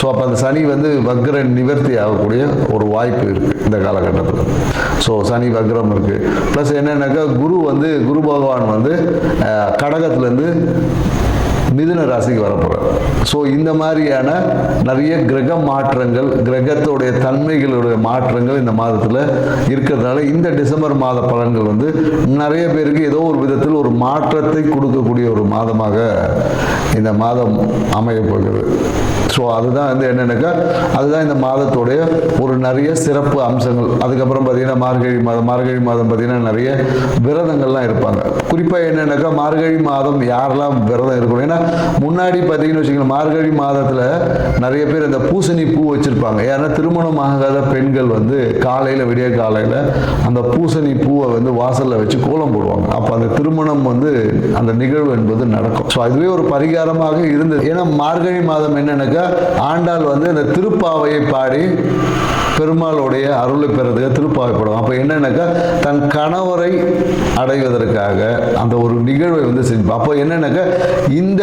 So அப்போ அந்த சனி வந்து வக்ர நிவர்த்தி ஆகக்கூடிய ஒரு வாய்ப்பு இருக்குது இந்த காலகட்டத்தில். ஸோ சனி வக்ரம் இருக்குது ப்ளஸ் என்னென்னாக்கா குரு வந்து குரு பகவான் வந்து கடகத்துலேருந்து மிதுன ராசிக்கு வரப்போகிறார் ஸோ இந்த மாதிரியான நிறைய கிரக மாற்றங்கள் கிரகத்தோடைய தன்மைகளுடைய மாற்றங்கள் இந்த மாதத்தில் இருக்கிறதுனால இந்த டிசம்பர் மாத பலன்கள் வந்து நிறைய பேருக்கு ஏதோ ஒரு விதத்தில் ஒரு மாற்றத்தை கொடுக்கக்கூடிய ஒரு மாதமாக இந்த மாதம் அமையப்போகிறது ஸோ அதுதான் வந்து என்னென்னாக்கா? அதுதான் இந்த மாதத்துடைய ஒரு நிறைய சிறப்பு அம்சங்கள். அதுக்கப்புறம் பார்த்தீங்கன்னா மார்கழி மாதம் மார்கழி மாதம் பார்த்தீங்கன்னா நிறைய விரதங்கள்லாம் இருப்பாங்க. குறிப்பாக என்னென்னாக்கா? மார்கழி மாதம் யாரெல்லாம் விரதம் இருக்கணும்? ஏன்னா முன்னாடி பார்த்தீங்கன்னு வச்சுக்கோங்களேன் மார்கழி மாதத்தில் நிறைய பேர் இந்த பூசணி பூ வச்சுருப்பாங்க. ஏன்னா திருமணம் ஆகாத பெண்கள் வந்து காலையில் விடிய காலையில் அந்த பூசணி பூவை வந்து வாசலில் வச்சு கோலம் போடுவாங்க. அப்போ அந்த திருமணம் வந்து அந்த நிகழ்வு என்பது நடக்கும். ஸோ அதுவே ஒரு பரிகாரமாக இருந்தது. ஏன்னா மார்கழி மாதம் என்னென்னாக்கா? ஆண்டாள் வந்து இந்த திருப்பாவையை பாடி பெருமாளுடைய அருளை பெறதுக்கு திருப்பாவை அப்போ என்னன்னாக்கா தன் கணவரை அடைவதற்காக அந்த ஒரு நிகழ்வை வந்து செஞ்சு அப்போ என்னன்னாக்கா இந்த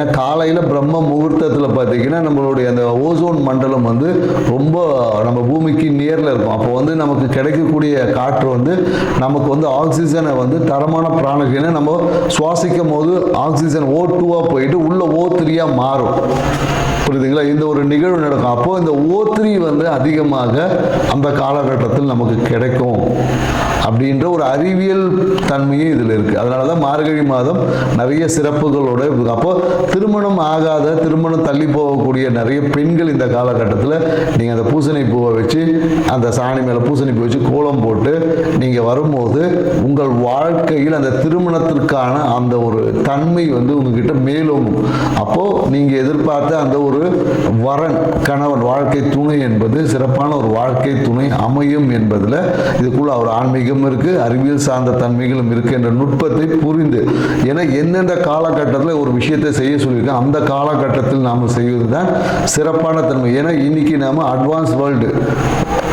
ஏன்னா காலையில் பிரம்ம முகூர்த்தத்தில் பார்த்தீங்கன்னா நம்மளுடைய அந்த ஓசோன் மண்டலம் வந்து ரொம்ப நம்ம பூமிக்கு நியரில் இருக்கும். அப்போ வந்து நமக்கு கிடைக்கக்கூடிய காற்று வந்து நமக்கு வந்து ஆக்சிஜனை வந்து தரமான பிராணகினை நம்ம சுவாசிக்கும் போது ஆக்சிஜன் ஓ டூவாக போயிட்டு உள்ள ஓ த்ரீயாக மாறும். புரியுதுங்களா? இந்த ஒரு நிகழ்வு நடக்கும். அப்போ இந்த ஓ த்ரீ வந்து அதிகமாக அந்த காலகட்டத்தில் நமக்கு கிடைக்கும். அப்படின்ற ஒரு அறிவியல் தன்மையும் இதில் இருக்குது அதனால தான் மார்கழி மாதம் நிறைய சிறப்புகளோட அப்போ திருமணம் ஆகாத திருமணம் தள்ளி போகக்கூடிய நிறைய பெண்கள் இந்த காலகட்டத்தில் நீங்கள் அந்த பூசணி பூவை வச்சு அந்த சாணி மேலே பூசணி பூ வச்சு கோலம் போட்டு நீங்கள் வரும்போது உங்கள் வாழ்க்கையில் அந்த திருமணத்திற்கான அந்த ஒரு தன்மை வந்து உங்ககிட்ட மேலோங்கும். அப்போது நீங்கள் எதிர்பார்த்த அந்த ஒரு வரன் கணவன் வாழ்க்கை துணை என்பது சிறப்பான ஒரு வாழ்க்கை துணை அமையும் என்பதில் இதுக்குள்ள ஒரு ஆன்மீகம் இருக்கு அறிவியல் சார்ந்த தன்மைகளும் இருக்கு என்ற நுட்பத்தை புரிந்து. ஏன்னா எந்தெந்த காலகட்டத்தில் ஒரு விஷயத்தை செய்ய சொல்லியிருக்கோம் அந்த காலகட்டத்தில் நாம் செய்வது தான் சிறப்பான தன்மை. ஏன்னா இன்னைக்கு நாம அட்வான்ஸ் வேர்ல்டு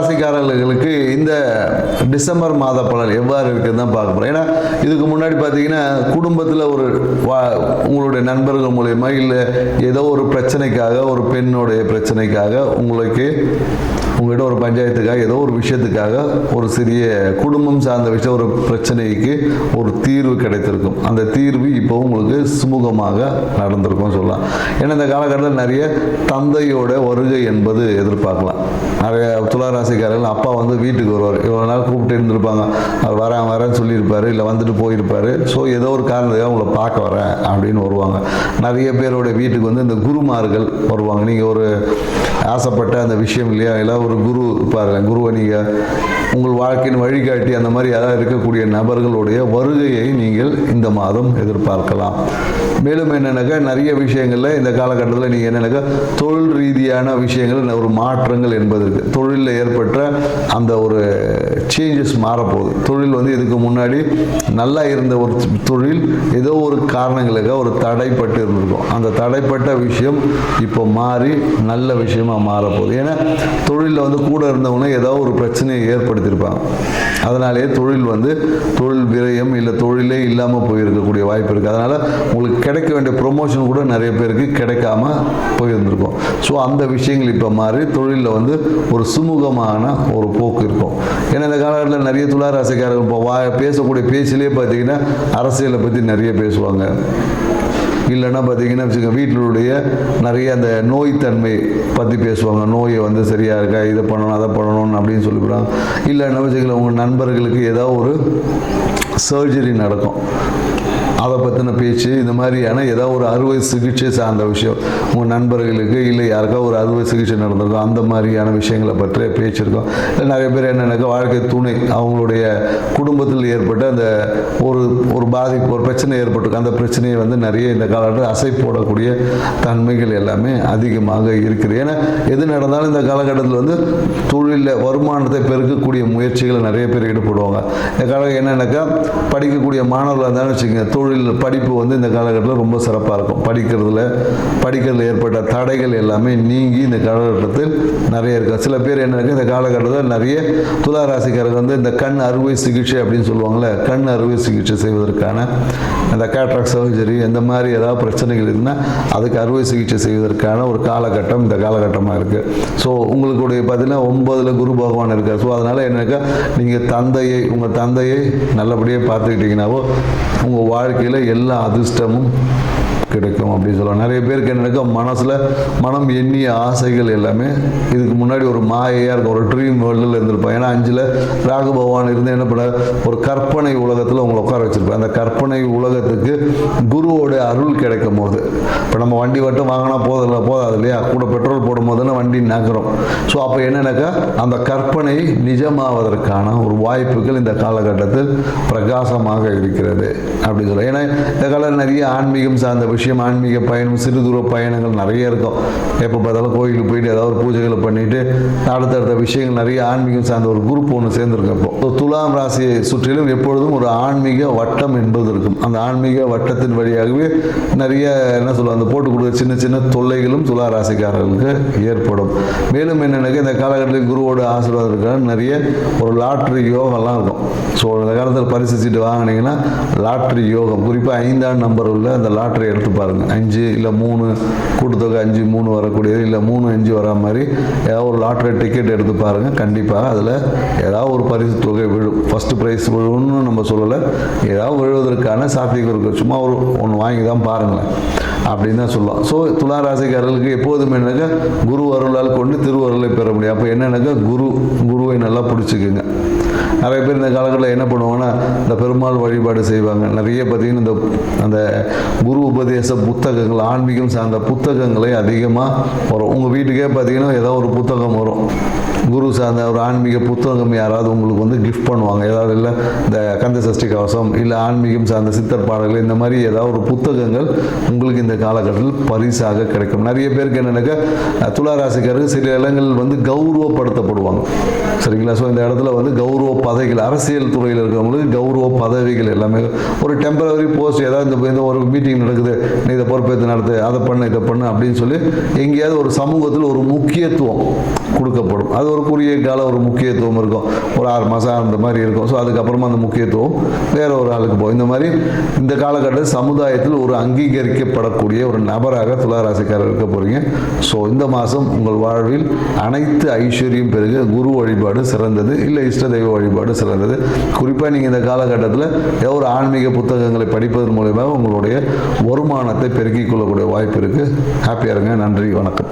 ராசிக்காரர்களுக்கு இந்த டிசம்பர் மாத பலன் எவ்வாறு இருக்குன்னு தான் பார்க்க போகிறோம் ஏன்னா இதுக்கு முன்னாடி பார்த்தீங்கன்னா குடும்பத்தில் ஒரு வா உங்களுடைய நண்பர்கள் மூலயமா இல்லை ஏதோ ஒரு பிரச்சனைக்காக ஒரு பெண்ணுடைய பிரச்சனைக்காக உங்களுக்கு உங்கள்கிட்ட ஒரு பஞ்சாயத்துக்காக ஏதோ ஒரு விஷயத்துக்காக ஒரு சிறிய குடும்பம் சார்ந்த விஷயம் ஒரு பிரச்சனைக்கு ஒரு தீர்வு கிடைத்திருக்கும். அந்த தீர்வு இப்போ உங்களுக்கு சுமூகமாக நடந்திருக்கும் சொல்லலாம். ஏன்னா இந்த காலகட்டத்தில் நிறைய தந்தையோட வருகை என்பது எதிர்பார்க்கலாம். நிறைய துளாராசிக்காரர்கள் அப்பா வந்து வீட்டுக்கு வருவார். இவ்வளோ நாள் கூப்பிட்டு இருந்திருப்பாங்க. அவர் வரேன் வரேன்னு சொல்லியிருப்பார் இல்லை வந்துட்டு போயிருப்பாரு. ஸோ ஏதோ ஒரு காரணத்துக்காக உங்களை பார்க்க வரேன் அப்படின்னு வருவாங்க. நிறைய பேரோட வீட்டுக்கு வந்து இந்த குருமார்கள் வருவாங்க. நீங்கள் ஒரு ஆசைப்பட்ட அந்த விஷயம் இல்லையா? இல்லை ஒரு குரு பாருங்க குருவை நீங்கள் உங்கள் வாழ்க்கையின் வழிகாட்டி அந்த மாதிரி யாராவது இருக்கக்கூடிய நபர்களுடைய வருகையை நீங்கள் இந்த மாதம் எதிர்பார்க்கலாம். மேலும் என்னென்னாக்கா நிறைய விஷயங்களில் இந்த காலகட்டத்தில் நீங்கள் என்னென்னாக்கா தொழில் ரீதியான விஷயங்கள் ஒரு மாற்றங்கள் என்பது தொழிலில் ஏற்ப ஏற்பட்ட அந்த ஒரு சேஞ்சஸ் மாறப்போகுது. தொழில் வந்து இதுக்கு முன்னாடி நல்லா இருந்த ஒரு தொழில் ஏதோ ஒரு காரணங்களுக்காக ஒரு தடைப்பட்டு இருந்திருக்கும். அந்த தடைப்பட்ட விஷயம் இப்போ மாறி நல்ல விஷயமா மாறப்போகுது. ஏன்னா தொழிலில் வந்து கூட இருந்தவங்க ஏதோ ஒரு பிரச்சனையை ஏற்படுத்தியிருப்பாங்க. அதனாலேயே தொழில் வந்து தொழில் விரயம் இல்லை தொழிலே இல்லாமல் போயிருக்கக்கூடிய வாய்ப்பு இருக்குது அதனால் உங்களுக்கு கிடைக்க வேண்டிய ப்ரொமோஷன் கூட நிறைய பேருக்கு கிடைக்காம போயிருந்திருக்கும். ஸோ அந்த விஷயங்கள் இப்போ மாறி தொழிலில் வந்து ஒரு சுமூகமான ஒரு போக்கு இருக்கும். ஏன்னா இந்த காலகட்டத்தில் நிறைய துளாராசிக்காரர்கள் இப்போ வா பேசக்கூடிய பேச்சிலே பார்த்தீங்கன்னா அரசியலை பற்றி நிறைய பேசுவாங்க. இல்லைன்னா பார்த்தீங்கன்னா வச்சுக்கோங்க வீட்டிலுடைய நிறைய அந்த நோய்த்தன்மை பற்றி பேசுவாங்க. நோயை வந்து சரியாக இருக்கா இதை பண்ணணும் அதை பண்ணணும் அப்படின்னு சொல்லிவிடுவாங்க. இல்லைன்னா வச்சுக்கல உங்கள் நண்பர்களுக்கு ஏதாவது ஒரு சர்ஜரி நடக்கும். அதை பற்றின பேச்சு இந்த மாதிரியான ஏதாவது ஒரு அறுவை சிகிச்சை சார்ந்த விஷயம். உங்கள் நண்பர்களுக்கு இல்லை யாருக்கா ஒரு அறுவை சிகிச்சை நடந்திருக்கும் அந்த மாதிரியான விஷயங்களை பற்றிய பேச்சிருக்கோம். இல்லை நிறைய பேர் என்னென்னாக்கா வாழ்க்கை துணை அவங்களுடைய குடும்பத்தில் ஏற்பட்ட அந்த ஒரு ஒரு பாதிப்பு ஒரு பிரச்சனை ஏற்பட்டிருக்கு. அந்த பிரச்சனையை வந்து நிறைய இந்த காலகட்டத்தில் அசை போடக்கூடிய தன்மைகள் எல்லாமே அதிகமாக இருக்குது. ஏன்னா எது நடந்தாலும் இந்த காலகட்டத்தில் வந்து தொழிலில் வருமானத்தை பெருக்கக்கூடிய முயற்சிகளை நிறைய பேர் ஈடுபடுவாங்க. இந்த காலகட்டம் என்னென்னாக்கா படிக்கக்கூடிய மாணவர்களாக இருந்தாலும் வச்சுக்கோங்க தொழில் தொழில் படிப்பு வந்து இந்த காலகட்டத்தில் ரொம்ப சிறப்பாக இருக்கும். படிக்கிறதுல படிக்கிறதுல ஏற்பட்ட தடைகள் எல்லாமே நீங்கி இந்த காலகட்டத்தில் நிறைய இருக்கும் சில பேர் என்ன இருக்கு இந்த காலகட்டத்தில் நிறைய துலா ராசிக்காரர்கள் வந்து இந்த கண் அறுவை சிகிச்சை அப்படின்னு சொல்லுவாங்கள்ல கண் அறுவை சிகிச்சை செய்வதற்கான அந்த கேட்ராக் சர்ஜரி இந்த மாதிரி ஏதாவது பிரச்சனைகள் இருந்தால் அதுக்கு அறுவை சிகிச்சை செய்வதற்கான ஒரு காலகட்டம் இந்த காலகட்டமாக இருக்குது ஸோ உங்களுடைய பார்த்தீங்கன்னா ஒன்பதில் குரு பகவான் இருக்கார். ஸோ அதனால் என்னக்கா நீங்கள் தந்தையை உங்கள் தந்தையை நல்லபடியாக பார்த்துக்கிட்டீங்கன்னாவோ உங்கள் வாழ்க்கை வாழ்க்கையில் எல்லா அதிர்ஷ்டமும் கிடைக்கும். அப்படின்னு சொல்லுவாங்க. நிறைய பேருக்கு என்ன மனசில் மனம் எண்ணிய ஆசைகள் எல்லாமே இதுக்கு முன்னாடி ஒரு மாயையாக இருக்கும். ஒரு ட்ரீம் வேர்ல்டில் இருந்திருப்பாங்க ஏன்னா அஞ்சில் ராகு பகவான் இருந்து என்ன பண்ண ஒரு கற்பனை உலகத்தில் உங்களை உட்கார வச்சுருப்பேன் அந்த கற்பனை உலகத்துக்கு குருவோட அருள் கிடைக்கும் போது இப்போ நம்ம வண்டி மட்டும் வாங்கினா போதில்ல போதாது இல்லையா? கூட பெட்ரோல் போடும் போதுன்னு வண்டி நகரும். ஸோ அப்போ என்னென்னாக்கா அந்த கற்பனை நிஜமாவதற்கான ஒரு வாய்ப்புகள் இந்த காலகட்டத்தில் பிரகாசமாக இருக்கிறது. அப்படி சொல்ல ஏன்னா இந்த காலம் நிறைய ஆன்மீகம் சார்ந்த விஷயம் ஆன்மீக பயணம் சிறு தூர பயணங்கள் நிறைய இருக்கும். எப்போ பார்த்தாலும் கோயிலுக்கு போயிட்டு ஏதாவது ஒரு பூஜைகளை பண்ணிட்டு அடுத்தடுத்த விஷயங்கள் நிறைய ஆன்மீகம் சார்ந்த ஒரு குரூப் ஒன்று சேர்ந்துருக்கும் இப்போ. துலாம் ராசியை சுற்றிலும் எப்பொழுதும் ஒரு ஆன்மீக வட்டம் என்பது இருக்கும். அந்த ஆன்மீக வட்டத்தின் வழியாகவே நிறைய என்ன சொல்லுவாங்க அந்த போட்டு கொடுக்குற சின்ன சின்ன தொல்லைகளும் துலா ராசிக்காரர்களுக்கு ஏற்படும். மேலும் என்னென்னாக்க இந்த காலகட்டத்தில் குருவோட ஆசீர்வாதம் இருக்கிற நிறைய ஒரு லாட்ரி யோகம்லாம் இருக்கும். ஸோ இந்த காலத்தில் பரிசு சீட்டு வாங்கினீங்கன்னா லாட்ரி யோகம். குறிப்பாக ஐந்தாம் நம்பர் உள்ள அந்த லாட்ரி எடுத்து பாருங்கள் அஞ்சு இல்லை மூணு கூட்டுத்தொகை அஞ்சு மூணு வரக்கூடியது இல்லை மூணு அஞ்சு வரா மாதிரி ஏதாவது ஒரு லாட்ரி டிக்கெட் எடுத்து பாருங்கள் கண்டிப்பாக அதில் ஏதாவது ஒரு பரிசு தொகை விழும். ஃபஸ்ட்டு ப்ரைஸ் விழுன்னு நம்ம சொல்லலை. ஏதாவது விழுவதற்கான சாத்தியம் இருக்குது சும்மா ஒரு ஒன்று வாங்கி தான் பாருங்களேன். அப்படின்னு தான் சொல்லலாம். ஸோ துலா ராசிக்காரர்களுக்கு எப்போதுமே என்னக்கா குரு அருளால் கொண்டு திருவருளை பெற முடியும். அப்போ என்னென்னாக்கா குரு குருவை நல்லா பிடிச்சிக்குங்க. நிறைய பேர் இந்த காலங்களில் என்ன பண்ணுவாங்கன்னா இந்த பெருமாள் வழிபாடு செய்வாங்க. நிறைய பார்த்தீங்கன்னா இந்த அந்த குரு உபதேச புத்தகங்கள் ஆன்மீகம் சார்ந்த புத்தகங்களே அதிகமாக வரும். உங்கள் வீட்டுக்கே பார்த்தீங்கன்னா ஏதோ ஒரு புத்தகம் வரும். குரு சார்ந்த ஒரு ஆன்மீக புத்தகம் யாராவது உங்களுக்கு வந்து கிஃப்ட் பண்ணுவாங்க. ஏதாவது இல்லை இந்த கந்த சஷ்டி கவசம் இல்லை ஆன்மீகம் சார்ந்த சித்தர் பாடல்கள் இந்த மாதிரி ஏதாவது ஒரு புத்தகங்கள் உங்களுக்கு இந்த காலகட்டத்தில் பரிசாக கிடைக்கும். நிறைய பேருக்கு என்னென்னாக்கா துளாராசிக்காரர்கள் துலா சில இடங்கள் வந்து கௌரவப்படுத்தப்படுவாங்க. சரிங்களா? ஸோ இந்த இடத்துல வந்து கௌரவ பதவிகள் அரசியல் துறையில் இருக்கிறவங்களுக்கு கௌரவ பதவிகள் எல்லாமே. ஒரு டெம்பரவரி போஸ்ட் ஏதாவது இந்த ஒரு மீட்டிங் நடக்குது. நீ இதை பொறுப்பேற்று நடத்து அதை பண்ணு இதை பண்ணு அப்படின்னு சொல்லி எங்கேயாவது ஒரு சமூகத்தில் ஒரு முக்கியத்துவம் கொடுக்கப்படும். அது ஒரு குறுகிய கால ஒரு முக்கியத்துவம் இருக்கும். ஒரு ஆறு மாதம் அந்த மாதிரி இருக்கும். ஸோ அதுக்கப்புறமா அந்த முக்கியத்துவம் வேற ஒரு ஆளுக்கு போகும். இந்த மாதிரி இந்த காலகட்டத்தில் சமுதாயத்தில் ஒரு அங்கீகரிக்கப்படக்கூடிய ஒரு நபராக துளாராசிக்காரர் இருக்க போகிறீங்க ஸோ இந்த மாதம் உங்கள் வாழ்வில் அனைத்து ஐஸ்வர்யம் பெருக குரு வழிபாடு சிறந்தது. இல்லை இஷ்ட தெய்வ வழிபாடு சிறந்தது. குறிப்பாக நீங்கள் இந்த காலகட்டத்தில் ஏதோ ஒரு ஆன்மீக புத்தகங்களை படிப்பதன் மூலயமா உங்களுடைய வருமானத்தை பெருக்கிக் கொள்ளக்கூடிய வாய்ப்பு இருக்குது ஹாப்பியாக இருங்க. நன்றி. வணக்கம்.